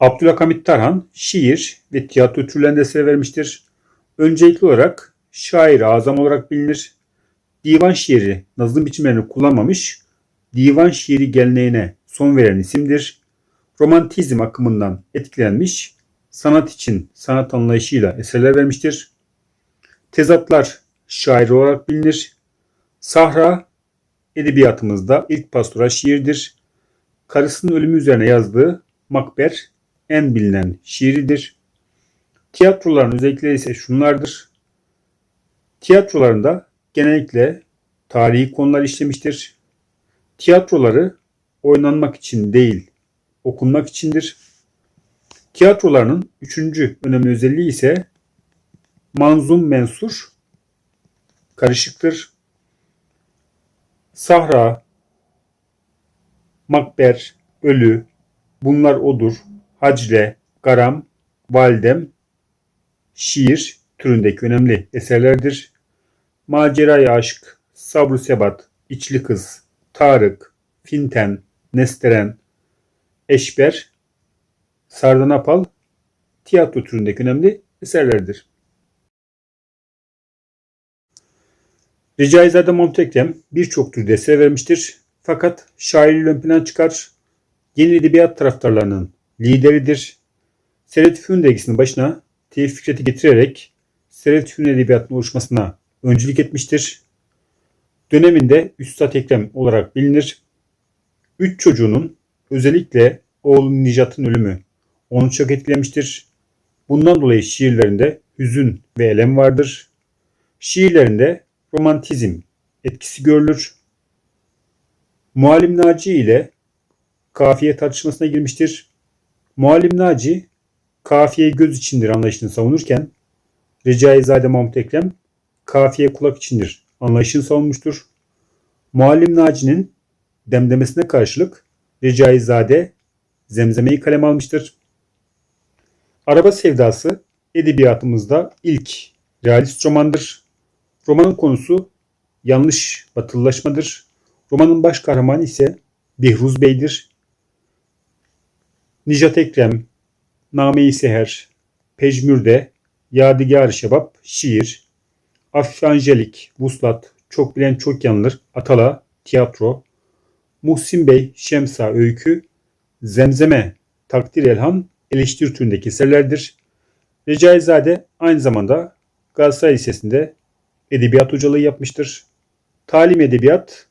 Abdülhamit Tarhan şiir ve tiyatro türlerinde eser vermiştir. Öncelikli olarak şair azam olarak bilinir. Divan şiiri nazım biçimlerini kullanmamış, divan şiiri geleneğine son veren isimdir. Romantizm akımından etkilenmiş, sanat için sanat anlayışıyla eserler vermiştir. Tezatlar şair olarak bilinir. Sahra edebiyatımızda ilk pastoral şiirdir. Karısının ölümü üzerine yazdığı Makber en bilinen şiiridir. Tiyatroların özellikleri ise şunlardır. Tiyatrolarında genellikle tarihi konular işlemiştir. Tiyatroları oynanmak için değil, okunmak içindir. Tiyatrolarının üçüncü önemli özelliği ise manzum mensur karışıktır. Sahra, Makber, Ölü, bunlar odur, Hacle, Garam, Validem, şiir türündeki önemli eserlerdir. Maceraya aşk, Sabru Sebat, İçli Kız, Tarık, Finten, Nesteren, Eşber, Sardanapal tiyatro türündeki önemli eserlerdir. Recaizade Mahmut Ekrem birçok türde eser vermiştir. Fakat şairliği ön plana çıkar. Yeni edebiyat taraftarlarının lideridir. Servet Fünun dergisinin başına Tevfik Fikret'i getirerek Servet Fünun edebiyatının oluşmasına öncülük etmiştir. Döneminde Üstad Ekrem olarak bilinir. Üç çocuğunun özellikle oğlu Nicat'ın ölümü onu çok etkilemiştir. Bundan dolayı şiirlerinde hüzün ve elem vardır. Şiirlerinde romantizm etkisi görülür. Muallim Naci ile kafiye tartışmasına girmiştir. Muallim Naci kafiye göz içindir anlayışını savunurken Recaizade Mahmut Ekrem kafiye kulak içindir anlayışını savunmuştur. Muallim Naci'nin demdemesine karşılık Recaizade zemzemeyi kalem almıştır. Araba Sevdası edebiyatımızda ilk realist romandır. Romanın konusu yanlış batılılaşmadır. Romanın baş kahramanı ise Bihruz Bey'dir. Nijat Ekrem, Name-i Seher, Pejmürde, Yadigar Şebap, Şiir, Afif Angelik, Vuslat, Çok Bilen Çok Yanılır, Atala, Tiyatro, Muhsin Bey, Şemsa, Öykü, Zemzeme, Takdir Elhan, eleştiri türündeki eserlerdir. Recaizade aynı zamanda Galatasaray Lisesi'nde edebiyat hocalığı yapmıştır. Talim edebiyat,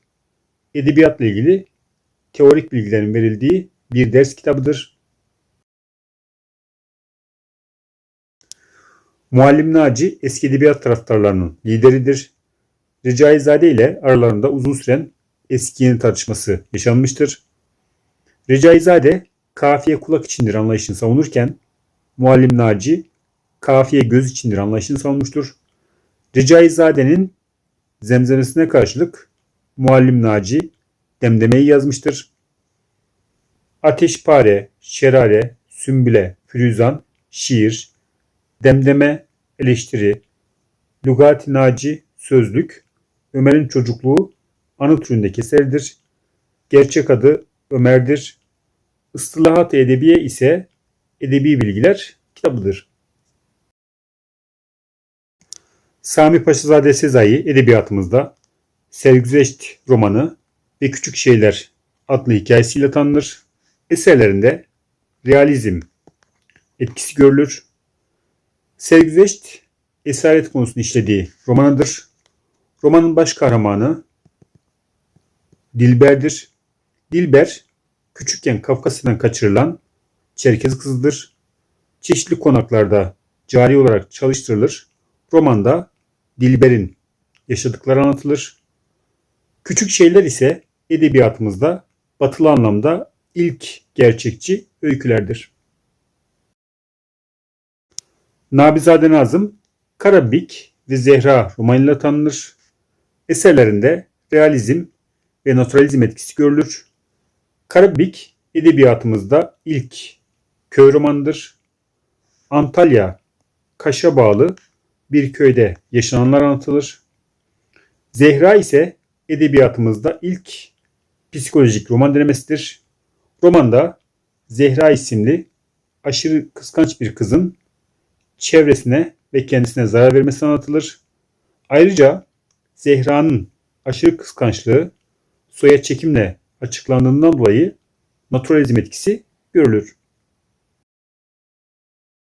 edebiyatla ilgili teorik bilgilerin verildiği bir ders kitabıdır. Muallim Naci eski edebiyat taraftarlarının lideridir. Recaizade ile aralarında uzun süren eski yeni tartışması yaşanmıştır. Recaizade kafiye kulak içindir anlayışını savunurken Muallim Naci kafiye göz içindir anlayışını savunmuştur. Recaizade'nin zemzemesine karşılık Muallim Naci demdemeyi yazmıştır. Ateşpare, Şerare, Sümbüle, Firuzan, Şiir, Demdeme, Eleştiri, Lugati Naci, Sözlük, Ömer'in Çocukluğu anı türündeki eserdir. Gerçek adı Ömer'dir. Istilahat-ı Edebiye ise Edebi Bilgiler kitabıdır. Sami Paşazade Sezai edebiyatımızda Sergüzeşt romanı ve Küçük Şeyler adlı hikayesiyle tanınır. Eserlerinde realizm etkisi görülür. Sergüzeşt esaret konusunu işlediği romanıdır. Romanın baş kahramanı Dilber'dir. Dilber küçükken Kafkasya'dan kaçırılan Çerkez kızıdır. Çeşitli konaklarda cari olarak çalıştırılır. Romanda Dilber'in yaşadıkları anlatılır. Küçük şeyler ise edebiyatımızda batılı anlamda ilk gerçekçi öykülerdir. Nabizade Nazım, Karabik ve Zehra romanıyla tanınır. Eserlerinde realizm ve naturalizm etkisi görülür. Karabik edebiyatımızda ilk köy romanıdır. Antalya, Kaş'a bağlı bir köyde yaşananlar anlatılır. Zehra ise edebiyatımızda ilk psikolojik roman denemesidir. Romanda Zehra isimli aşırı kıskanç bir kızın çevresine ve kendisine zarar vermesi anlatılır. Ayrıca Zehra'nın aşırı kıskançlığı soya çekimle açıklandığından dolayı naturalizm etkisi görülür.